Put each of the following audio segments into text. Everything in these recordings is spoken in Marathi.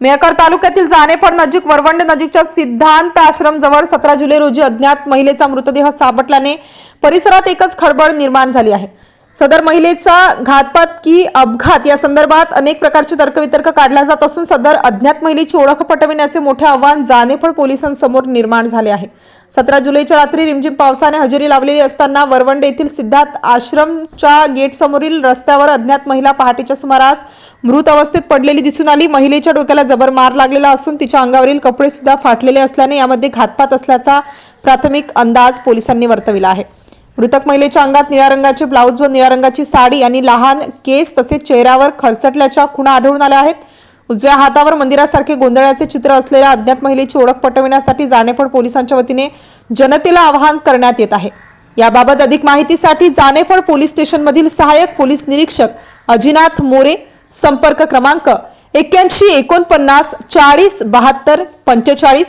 मेहकर तालुक्यातील जानेफळ नजीक वरवंड नजीकच्या सिद्धांत आश्रम जवळ सतरा जुलै रोजी अज्ञात महिलेचा मृतदेह सापडल्याने परिसरात एकच खळबळ निर्माण झाली आहे. सदर महिलेचा घातपात की अपघात या संदर्भात अनेक प्रकारचे तर्कवितर्क काढला जात असून सदर अज्ञात महिलेची ओळख पटविण्याचे मोठे आव्हान जानेफळ पोलिसांसमोर निर्माण झाले आहे. सतरा जुलैच्या रात्री रिमझिम पावसाने हजेरी लावलेली असताना वरवंडे येथील सिद्धार्थ आश्रमच्या गेटसमोरील रस्त्यावर अज्ञात महिला पहाटेच्या सुमारास मृत अवस्थेत पडलेली दिसून आली. महिलेच्या डोक्याला जबर मार लागलेला असून तिच्या अंगावरील कपडे सुद्धा फाटलेले असल्याने यामध्ये घातपात असल्याचा प्राथमिक अंदाज पोलिसांनी वर्तविला आहे. मृतक महिलेच्या अंगात निळ्या रंगाचे ब्लाऊज व निळ्या रंगाची साडी आणि लहान केस तसेच चेहऱ्यावर खरसटल्याच्या खुणा आढळून आल्या आहेत. उजव्या हातावर मंदिरासारखे गोंधळाचे चित्र असलेल्या अज्ञात महिलेची ओळख पटविण्यासाठी जानेफळ पोलिसांच्या वतीने जनतेला आवाहन करण्यात येत आहे. याबाबत अधिक माहितीसाठी जानेफळ पोलीस स्टेशनमधील सहाय्यक पोलीस निरीक्षक अजिनाथ मोरे संपर्क क्रमांक एक्क्याऐंशी एकोणपन्नास चाळीस बहात्तर पंचेचाळीस.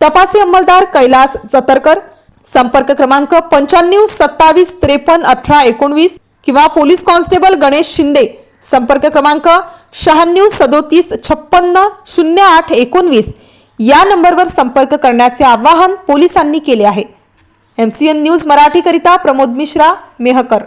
तपासी अंमलदार कैलास जतरकर संपर्क क्रमांक पंच्याण्णव सत्तावीस त्रेपन्न अठरा एकोणवीस किंवा पोलीस कॉन्स्टेबल गणेश शिंदे. संपर्क क्रमांक शहाण्णव सदोतीस छप्पन्न शून्य आठ एकोणवीस. या नंबरवर संपर्क करण्याचे आवाहन पोलिसांनी केले आहे. एमसीएन न्यूज मराठीकरिता प्रमोद मिश्रा मेहकर.